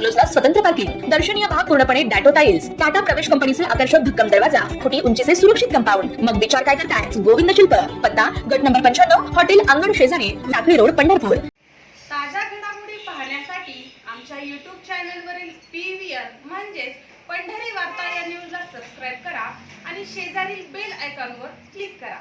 बंगलोजला स्वतंत्र पार्किंग दर्शनीय भाग पूर्णपणे डॅटो टाइल्स टाटा प्रवेश कंपनीचे आकर्षक भक्कम दरवाजा फुटी उंचीचे सुरक्षित कंपाऊंड. मग विचार काय करताय? गोविंद शिल्प. पत्ता गट नंबर पंच्याण्णव हॉटेल अंगण शेजारी लाकडी रोड पंढरपूर. ताज्या घडामोडी पाहण्यासाठी आमच्या यूट्यूब चॅनलवरील पी व्ही म्हणजेच पंढरी वार्ता या न्यूजला सबस्क्राईब करा आणि शेजारील बेल आयकॉनवर क्लिक करा.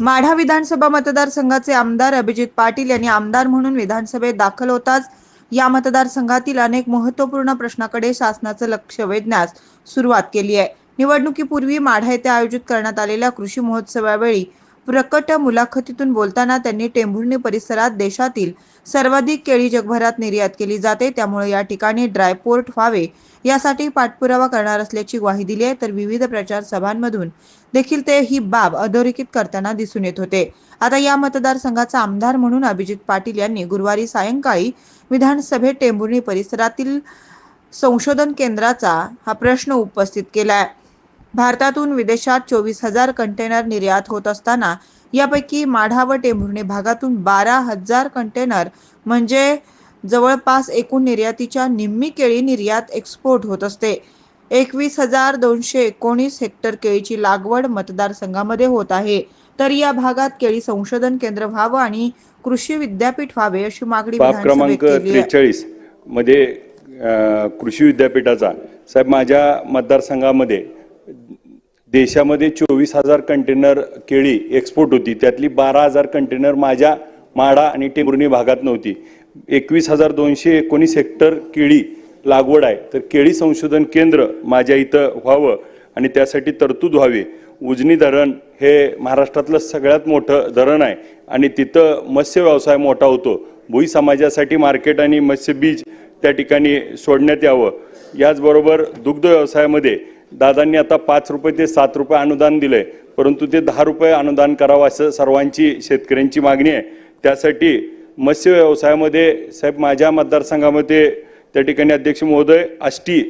माढा विधानसभा मतदारसंघाचे आमदार अभिजित पाटील यांनी आमदार म्हणून विधानसभेत दाखल होताच या मतदारसंघातील अनेक महत्त्वपूर्ण प्रश्नाकडे शासनाचं लक्ष वेधण्यास सुरुवात केली आहे. निवडणुकीपूर्वी माढा येथे आयोजित करण्यात आलेल्या कृषी महोत्सवावेळी प्रकट मुलाखतीतून बोलताना त्यांनी टेंभुर्णी परिसरात देशातील सर्वाधिक केळी जगभरात निर्यात केली जाते. त्यामुळे या ठिकाणी ड्रायपोर्ट व्हावे यासाठी पाठपुरावा करणार असल्याची ग्वाही दिली आहे. तर विविध प्रचार सभांमधून देखील ते ही बाब अधोरेखित करताना दिसून येत होते. आता या मतदारसंघाचा आमदार म्हणून अभिजित पाटील यांनी गुरुवारी सायंकाळी विधानसभेत टेंभुर्णी परिसरातील संशोधन केंद्राचा हा प्रश्न उपस्थित केला आहे. भारतातून विदेशात चोवीस हजार कंटेनर निर्यात होत असताना यापैकी माढा व टेंभुर्णी भागातून बारा हजार कंटेनर म्हणजे जवळपास एकूण निर्यातीच्या निम्मी केळी निर्यात एक्सपोर्ट होत असते. एकवीस हजार दोनशे एकोणीस हेक्टर केळीची लागवड मतदारसंघामध्ये होत आहे. तर या भागात केळी संशोधन केंद्र व्हावं आणि कृषी विद्यापीठ व्हावे अशी मागणी क्रमांक त्रेचाळीसमध्ये कृषी विद्यापीठाचा साहेब माझ्या मतदारसंघामध्ये देशामध्ये चोवीस हजार कंटेनर केळी एक्सपोर्ट होती. त्यातली बारा हजार कंटेनर माझ्या माडा आणि टेंभुर्णी भागात नव्हती. एकवीस हजार दोनशे एकोणीस हेक्टर केळी लागवड आहे. तर केळी संशोधन केंद्र माझ्या इथं व्हावं आणि त्यासाठी तरतूद व्हावी. उजनी धरण हे महाराष्ट्रातलं सगळ्यात मोठं धरण आहे आणि तिथं मत्स्य व्यवसाय मोठा होतो. भुई समाजासाठी मार्केट आणि मत्स्य बीज त्या ठिकाणी सोडण्यात यावं. याचबरोबर दुग्ध व्यवसायामध्ये दादांनी आता पाच रुपये ते सात रुपये अनुदान दिलंय परंतु ते दहा रुपये अनुदान करावं असं सर्वांची शेतकऱ्यांची मागणी आहे. त्यासाठी मत्स्य व्यवसायामध्ये साहेब माझ्या मतदारसंघामध्ये त्या ठिकाणी अध्यक्ष महोदय आष्टी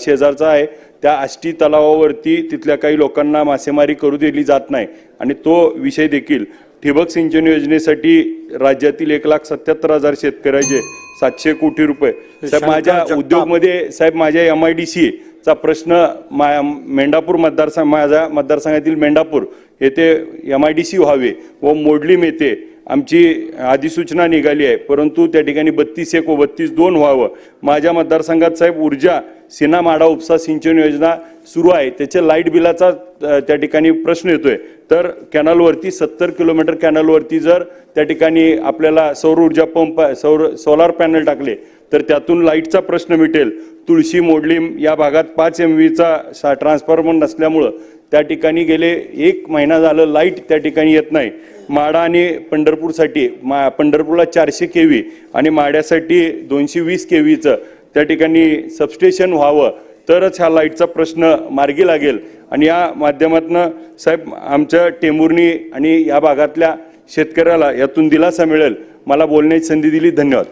शेजारचा आहे. त्या आष्टी तलावावरती तिथल्या काही लोकांना मासेमारी करू दिली जात नाही आणि तो विषय देखील ठिबक सिंचन योजनेसाठी राज्यातील एक लाख सत्याहत्तर हजार शेतकऱ्याचे सातशे कोटी रुपये. साहेब माझ्या उद्योगमध्ये साहेब माझ्या एम आय डी सी चा प्रश्न मा मेंढापूर मतदारसंघ माझ्या मतदारसंघातील मेंढापूर येथे एम आय डी सी व्हावे व मोडलीम येथे आमची अधिसूचना निघाली आहे. परंतु त्या ठिकाणी बत्तीस एक व बत्तीस दोन व्हावं. माझ्या मतदारसंघात साहेब ऊर्जा सिना माडा उपसा सिंचन योजना सुरू आहे. त्याच्या लाइट बिलाचा त्या ठिकाणी प्रश्न येतोय. तर कॅनलवरती सत्तर किलोमीटर कॅनलवरती जर त्या ठिकाणी आपल्याला सौर ऊर्जा पंप सौर सोलार पॅनल टाकले तर त्यातून लाईटचा प्रश्न मिटेल. तुळशी मोडलीम या भागात पाच एम व्हीचा ट्रान्सफॉर्मर नसल्यामुळं त्या ठिकाणी गेले एक महिना झालं लाइट त्या ठिकाणी येत नाही. माडा आणि पंढरपूरसाठी मा पंढरपूरला चारशे के व्ही आणि माड्यासाठी दोनशे वीस के व्हीचं त्या ठिकाणी सबस्टेशन व्हावं तरच ह्या लाईटचा प्रश्न मार्गी लागेल. आणि या माध्यमातनं साहेब आमच्या टेंभुर्णी आणि या भागातल्या शेतकऱ्याला यातून दिलासा मिळेल. मला बोलण्याची संधी दिली. धन्यवाद.